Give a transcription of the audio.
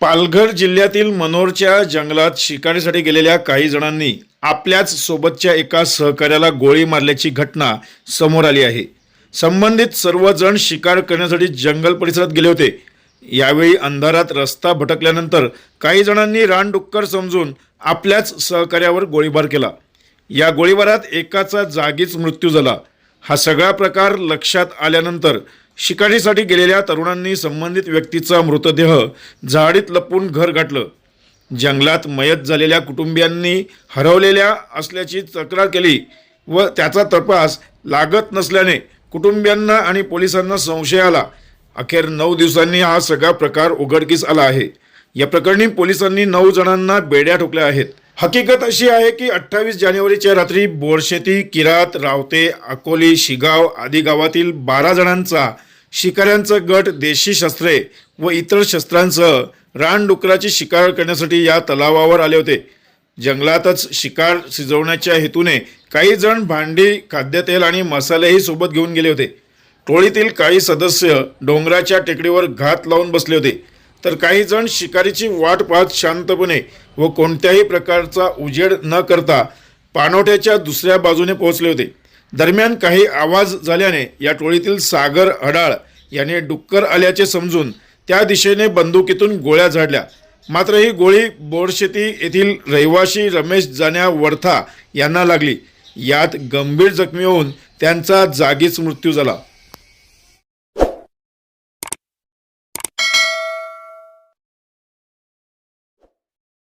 पालघर जिल्ह्यातील मनोरच्या जंगलात शिकारीसाठी गेलेल्या काही जणांनी आपल्याच सोबतच्या एका सहकार्याला गोळी मारल्याची घटना समोर आली आहे. संबंधित सर्वजण शिकार करण्यासाठी जंगल परिसरात गेले होते. यावेळी अंधारात रस्ता भटकल्यानंतर काही जणांनी रानडुक्कर समजून आपल्याच सहकार्यावर गोळीबार केला. या गोळीबारात एकाचा जागीच मृत्यू झाला. हा सगळा प्रकार लक्षात आल्यानंतर शिकारीसाठी गेलेल्या तरुणांनी संबंधित व्यक्तीचा मृतदेह झाडीत लपवून घर गाठलं. जंगलात मयत झालेल्या कुटुंबियांनी हरवलेल्या असल्याची तक्रार केली व त्याचा तपास लागत नसल्याने कुटुंबियांना आणि पोलिसांना संशय आला. अखेर नऊ दिवसांनी हा सगळा प्रकार उघडकीस आला आहे. या प्रकरणी पोलिसांनी नऊ जणांना बेड्या ठोकल्या आहेत. हकीकत अशी आहे की अठ्ठावीस जानेवारीच्या रात्री बोरशेती किरात रावते अकोली शिगाव आदी गावातील बारा जणांचा शिकाऱ्यांचा गट देशी शस्त्रे व इतर शस्त्रांसह रानडुकराची शिकार करण्यासाठी या तलावावर आले होते. जंगलातच शिकार शिजवण्याच्या हेतूने काही जण भांडी खाद्यतेल आणि मसालेही सोबत घेऊन गेले होते. टोळीतील काही सदस्य डोंगराच्या टेकडीवर घात लावून बसले होते. तर काही जण शिकारीची वाट पाहत शांतपणे व कोणत्याही प्रकारचा उजेड न करता पाणवठ्याच्या दुसऱ्या बाजूने पोहोचले होते. दरम्यान काही आवाज झाल्याने या टोळीतील सागर हडाळ याने डुक्कर आल्याचे समजून त्या दिशेने बंदुकीतून गोळ्या झाडल्या. मात्र ही गोळी बोरशेती येथील रहिवाशी रमेश जाण्या वरथा यांना लागली. यात गंभीर जखमी होऊन त्यांचा जागीच मृत्यू झाला.